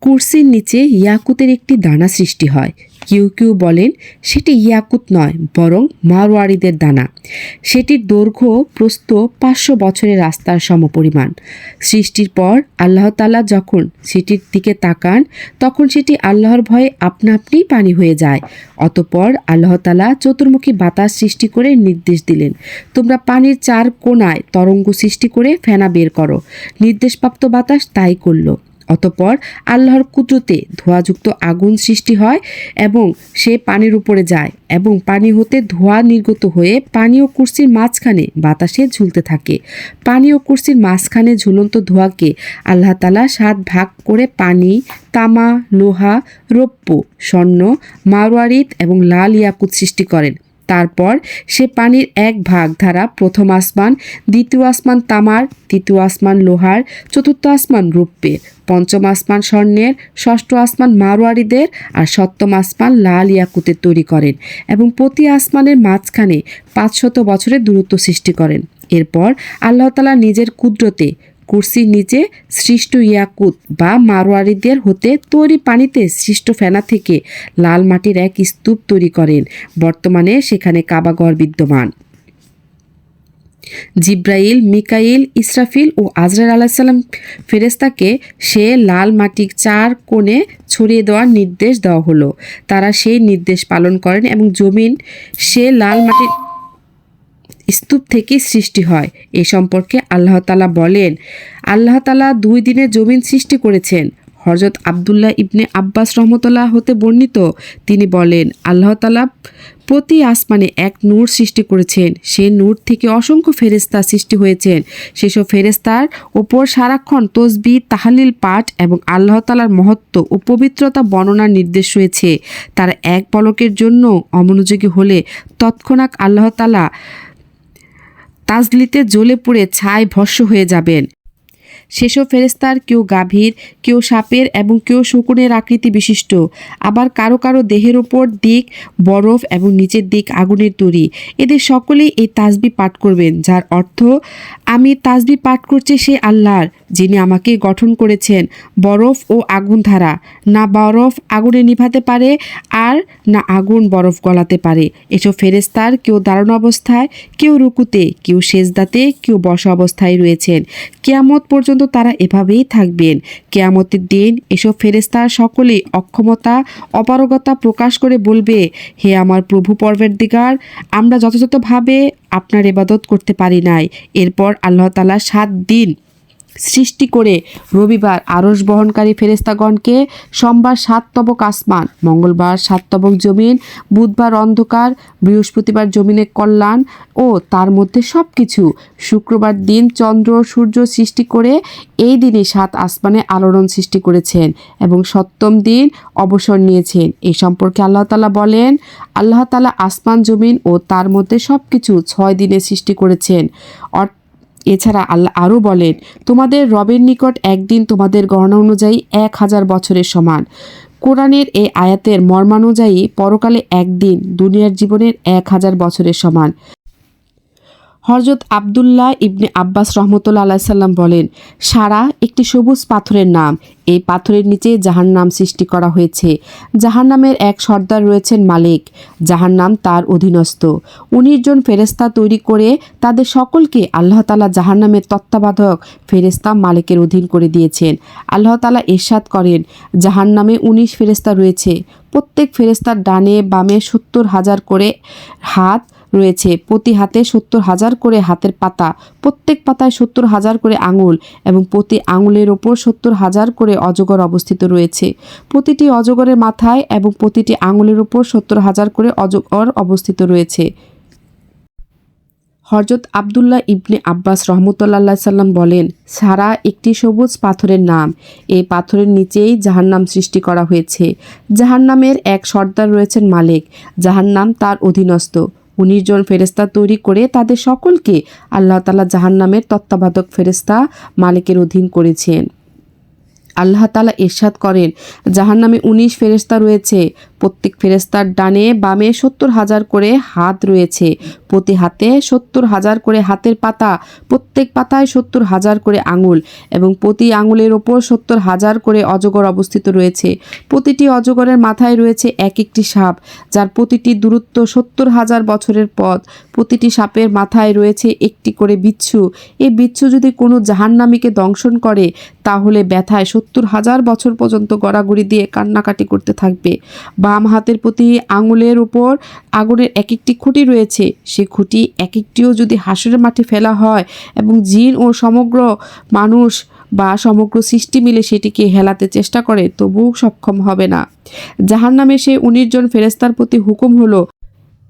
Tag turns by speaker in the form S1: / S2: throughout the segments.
S1: কুর্সির নিচে ইয়াকুতের একটি দানা সৃষ্টি হয়। কেউ কেউ বলেন, সেটি ইয়াকুত নয়, বরং মারোয়ারিদের দানা। সেটির দৈর্ঘ্য প্রস্থ পাঁচশো বছরের রাস্তার সমপরিমাণ। সৃষ্টির পর আল্লাহ তালা যখন সেটির দিকে তাকান, তখন সেটি আল্লাহর ভয়ে আপনা আপনিই পানি হয়ে যায়। অতপর আল্লাহ তালা চতুর্মুখী বাতাস সৃষ্টি করে নির্দেশ দিলেন, তোমরা পানির চার কোনায় তরঙ্গ সৃষ্টি করে ফেনা বের করো। নির্দেশপ্রাপ্ত বাতাস তাই করল। অতপর আল্লাহর কুদরতে ধোঁয়াযুক্ত আগুন সৃষ্টি হয় এবং সে পানির উপরে যায় এবং পানি হতে ধোঁয়া নির্গত হয়ে পানি ও কুর্সির মাঝখানে বাতাসে ঝুলতে থাকে। পানি ও কুর্সির মাঝখানে ঝুলন্ত ধোঁয়াকে আল্লাহ তালা সাত ভাগ করে পানি, তামা, লোহা, রৌপ্য, স্বর্ণ মারোয়ারিত এবং লাল ইয়াকুত সৃষ্টি করেন। তারপর সে পানির এক ভাগ ধারা প্রথম আসমান, দ্বিতীয় আসমান তামার, তৃতীয় আসমান লোহার, চতুর্থ আসমান রৌপ্যের পঞ্চম আসমান স্বর্ণের, ষষ্ঠ আসমান মারোয়ারিদের আর সপ্তম আসমান লাল ইয়াকুতের তৈরি করেন এবং প্রতি আসমানের মাঝখানে পাঁচশত বছরের দূরত্ব সৃষ্টি করেন। এরপর আল্লাহ তালা নিজের কুদরতে কুর্সির নিচে সৃষ্ট ইয়াকুত বা মারোয়ারিদের হতে তৈরি পানিতে সৃষ্ট ফেনা থেকে লাল মাটির এক স্তূপ তৈরি করেন। বর্তমানে সেখানে কাবাগর বিদ্যমান। জিব্রাইল, মিকাইল, ইসরাফিল ও আজরার আলাহিসাল্লাম ফেরেস্তাকে সে লাল মাটির চার কোণে ছড়িয়ে দেওয়ার নির্দেশ দেওয়া হলো। তারা সেই নির্দেশ পালন করেন এবং জমিন সে লাল মাটির স্তূপ থেকে সৃষ্টি হয়। এ সম্পর্কে আল্লাহ তালা বলেন, আল্লাহ তালা দুই দিনে জমিন সৃষ্টি করেছেন। হজরত আবদুল্লাহ ইবনে আব্বাস রহমতুল্লাহ হতে বর্ণিত, তিনি বলেন, আল্লাহ তালা প্রতি আসমানে এক নূর সৃষ্টি করেছেন। সে নূর থেকে অসংখ্য ফেরেস্তা সৃষ্টি হয়েছেন। সেসব ফেরেস্তার ওপর সারাক্ষণ তসবি, তাহালিল পাঠ এবং আল্লাহ তালার মহত্ব ও পবিত্রতা বর্ণনার নির্দেশ রয়েছে। তারা এক পলকের জন্য অমনোযোগী হলে তৎক্ষণাৎ আল্লাহ তালা তাজলিতে জ্বলে পুড়ে ছাই ভস্য হয়ে যাবেন। সেসব ফেরেস্তার কেউ গাভীর, কেউ সাপের এবং কেউ শকুনের আকৃতি বিশিষ্ট। আবার কারও কারও দেহের ওপর দিক বরফ এবং নিচের দিক আগুনের তৈরি। এদের সকলেই এই তাজবি পাঠ করবেন, যার অর্থ, আমি তাজবি পাঠ করছি সে আল্লাহর, যিনি আমাকে গঠন করেছেন, বরফ ও আগুন ধারা। না বরফ আগুনে নিভাতে পারে আর না আগুন বরফ গলাতে পারে। এসব ফেরেস্তার কেউ দারুণ অবস্থায়, কেউ রুকুতে, কেউ সেজদাতে, কেউ বসা অবস্থায় রয়েছেন। কেয়ামত পর্যন্ত তারা এভাবেই থাকবেন। কেয়ামতের দিন এসব ফেরেস্তার সকলেই অক্ষমতা, অপারগতা প্রকাশ করে বলবে, হে আমার প্রভু পর্বের দিগার আমরা যথাযথভাবে আপনার এবাদত করতে পারি নাই। এরপর আল্লাহ তালা সাত দিন সৃষ্টি করে রবিবার আরস বহনকারী ফেরেস্তাগণকে সোমবার সাত তবক আসমান, মঙ্গলবার সাত তবক জমিন, বুধবার অন্ধকার, বৃহস্পতিবার জমিনে কল্যাণ ও তার মধ্যে সব কিছু শুক্রবার দিন চন্দ্র সূর্য সৃষ্টি করে এই দিনে সাত আসমানে আলোড়ন সৃষ্টি করেছেন এবং সপ্তম দিন অবসর নিয়েছেন। এই সম্পর্কে আল্লাহ তালা বলেন, আল্লাহ তালা আসমান, জমিন ও তার মধ্যে সব কিছু ছয় দিনে সৃষ্টি করেছেন। অর্থাৎ এছাড়া আল্লাহ আরও বলেন, তোমাদের রবের নিকট একদিন তোমাদের গণনা অনুযায়ী এক হাজার বছরের সমান। কোরআনের এই আয়াতের মর্মানুযায়ী পরকালে একদিন, দুনিয়ার জীবনের এক হাজার বছরের সমান। হরজত আবদুল্লাহ ইবনে আব্বাস রহমতুল্লা আল্লাহ সাল্লাম বলেন, সারা একটি সবুজ পাথরের নাম। এই পাথরের নিচে জাহান নাম সৃষ্টি করা হয়েছে। জাহান নামের এক সর্দার রয়েছেন মালিক। জাহান নাম তার অধীনস্থ। উনিশ জন ফেরেস্তা তৈরি করে তাদের সকলকে আল্লাহ তালা জাহান নামের তত্ত্বাবধায়ক ফেরেস্তা মালিকের অধীন করে দিয়েছেন। আল্লাহ তালা এরশাদ করেন জাহান নামে উনিশ ফেরেস্তা রয়েছে। প্রত্যেক ফেরেস্তার ডানে বামে সত্তর হাজার করে হাত রয়েছে। প্রতি হাতে সত্তর হাজার করে হাতের পাতা, প্রত্যেক পাতায় সত্তর হাজার করে আঙুল এবং প্রতি আঙুলের ওপর সত্তর হাজার করে অজগর অবস্থিত রয়েছে। প্রতিটি অজগরের মাথায় এবং প্রতিটি আঙুলের ওপর সত্তর হাজার করে অজগর অবস্থিত রয়েছে। হরজত আবদুল্লাহ ইবনে আব্বাস রহমতুল্লাহ সাল্লাম বলেন, সারা একটি সবুজ পাথরের নাম। এই পাথরের নিচেই জাহান্নাম সৃষ্টি করা হয়েছে। জাহান্নামের এক সর্দার রয়েছেন মালিক। জাহান্নাম তার অধীনস্থ। উনিশ জন ফেরেস্তা তৈরি করে তাদের সকলকে আল্লাহ তালা জাহান্নামের তত্ত্বাবধক ফেরেস্তা মালিকের অধীন করেছেন। আল্লাহ তালা এরশাদ করেন জাহান নামে উনিশ ফেরেস্তা রয়েছে প্রত্যেক ফেরেস্তার ডানে বামে সত্তর হাজার করে হাত রয়েছে। প্রতি হাতে সত্তর হাজার করে হাতের পাতা, প্রত্যেক পাতায় সত্তর হাজার করে আঙুল এবং প্রতি আঙুলের ওপর সত্তর হাজার করে অজগর অবস্থিত রয়েছে। প্রতিটি অজগরের মাথায় রয়েছে এক একটি সাপ, যার প্রতিটি দূরত্ব সত্তর হাজার বছরের পথ। প্রতিটি সাপের মাথায় রয়েছে একটি করে বিচ্ছু। এই বিচ্ছু যদি কোনো জাহান্নামীকে দংশন করে, তাহলে ব্যথায় সত্তর হাজার বছর পর্যন্ত গড়াগড়ি দিয়ে কান্নাকাটি করতে থাকবে। বাম হাতের প্রতি আঙুলের উপর আগুনের এক একটি খুঁটি রয়েছে। সে খুঁটি এক একটিও যদি হাসরের মাঠে ফেলা হয় এবং জিন ও সমগ্র মানুষ বা সমগ্র সৃষ্টি মিলে সেটিকে হেলাতে চেষ্টা করে, তবুও সক্ষম হবে না। জাহান্নামে সে উনিশ জন ফেরেস্তার প্রতি হুকুম হলো,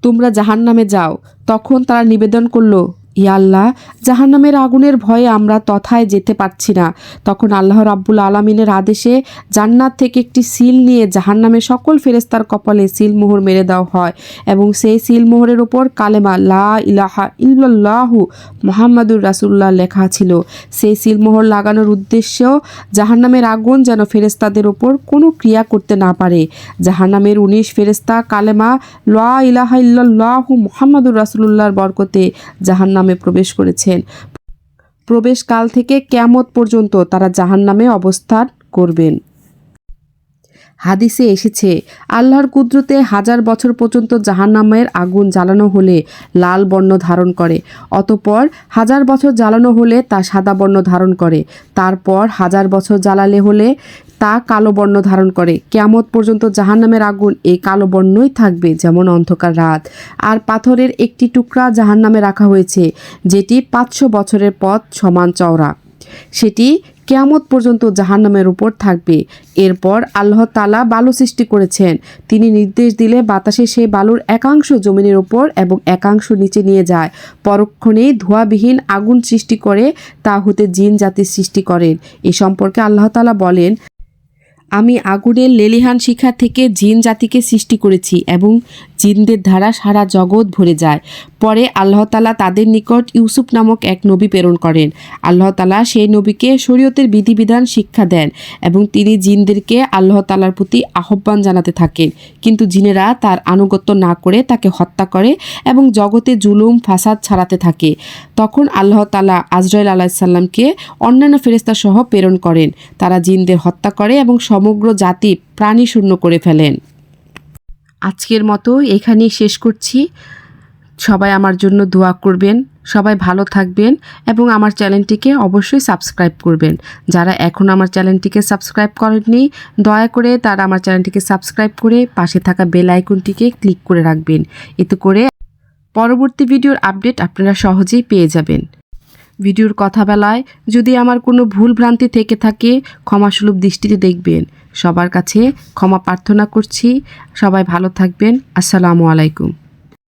S1: তোমরা জাহান্নামে যাও। তখন তারা নিবেদন করল ইয়া আল্লাহ, জাহান্নামের আগুনের ভয়ে আমরা তথায় যেতে পারছি না। তখন আল্লাহ রাব্বুল আলমিনের আদেশে জান্নাত থেকে একটি সিল নিয়ে জাহান্নামের সকল ফেরেস্তার কপালে সিল মোহর মেরে দেওয়া হয় এবং সেই সিল মোহরের ওপর কালেমা লা ইলাহা ইল্লাল্লাহু মোহাম্মদুর রাসুল্লাহ লেখা ছিল। সেই সিল মোহর লাগানোর উদ্দেশ্য জাহান্নামের আগুন যেন ফেরেস্তাদের ওপর কোনো ক্রিয়া করতে না পারে। জাহান্নামের উনিশ ফেরেস্তা কালেমা লা ইলাহা ইল্লাল্লাহু মোহাম্মদুর রাসুল্লাহর বরকতে জাহান্নামে প্রবেশ করেছেন। প্রবেশকাল থেকে কেয়ামত পর্যন্ত তারা জাহান্নামে অবস্থান করবেন। হাদিসে এসেছে, আল্লাহর কুদরতে হাজার বছর পর্যন্ত জাহান্নামের আগুন জ্বালানো হলে লাল বর্ণ ধারণ করে, অতপর হাজার বছর জ্বালানো হলে তা সাদা বর্ণ ধারণ করে, তারপর হাজার বছর জ্বালালে হলে তা কালো বর্ণ ধারণ করে। কেয়ামত পর্যন্ত জাহান্নামের আগুন এই কালো বর্ণই থাকবে, যেমন অন্ধকার রাত। আর পাথরের একটি টুকরা জাহান্নামে রাখা হয়েছে, যেটি পাঁচশো বছরের পথ সমান চওড়া। সেটি কেয়ামত পর্যন্ত জাহান্নামের উপর থাকবে। এরপর আল্লাহ তালা বালু সৃষ্টি করেছেন। তিনি নির্দেশ দিলে বাতাসে সেই বালুর একাংশ জমিনের উপর এবং একাংশ নিচে নিয়ে যায়। পরক্ষণেই ধোঁয়াবিহীন আগুন সৃষ্টি করে তা হতে জিন জাতির সৃষ্টি করেন। এ সম্পর্কে আল্লাহ তালা বলেন আমি আগুনের লেলিহান শিখা থেকে জিন জাতিকে সৃষ্টি করেছি এবং জিনদের দ্বারা সারা জগৎ ভরে যায়। পরে আল্লাহ তালা তাদের নিকট ইউসুফ নামক এক নবী প্রেরণ করেন। আল্লাহ তালা সেই নবীকে শরীয়তের বিধিবিধান শিক্ষা দেন এবং তিনি জিনদেরকে আল্লাহ তালার প্রতি আহ্বান জানাতে থাকেন। কিন্তু জিনেরা তার আনুগত্য না করে তাকে হত্যা করে এবং জগতে জুলুম, ফাসাদ ছাড়াতে থাকে। তখন আল্লাহ তালা আজরাইল আলাহিসাল্লামকে অন্যান্য ফেরেস্তা সহ প্রেরণ করেন। তারা জিনদের হত্যা করে এবং সমগ্র জাতি প্রাণী শূন্য করে ফেলেন। আজকের মতো এখানেই শেষ করছি। সবাই আমার জন্য দোয়া করবেন, সবাই ভালো থাকবেন এবং আমার চ্যানেলটিকে অবশ্যই সাবস্ক্রাইব করবেন। যারা এখন আমার চ্যানেলটিকে সাবস্ক্রাইব করেননি, দয়া করে তারা আমার চ্যানেলটিকে সাবস্ক্রাইব করে পাশে থাকা বেল আইকনটিকে ক্লিক করে রাখবেন। এতে করে পরবর্তী ভিডিওর আপডেট আপনারা সহজেই পেয়ে যাবেন। ভিডিওর কথা বেলায় যদি আমার কোনো ভুল ভ্রান্তি থেকে থাকে ক্ষমাসুলভ দৃষ্টিতে দেখবেন। সবার কাছে ক্ষমা প্রার্থনা করছি। সবাই ভালো থাকবেন। আসসালামু আলাইকুম।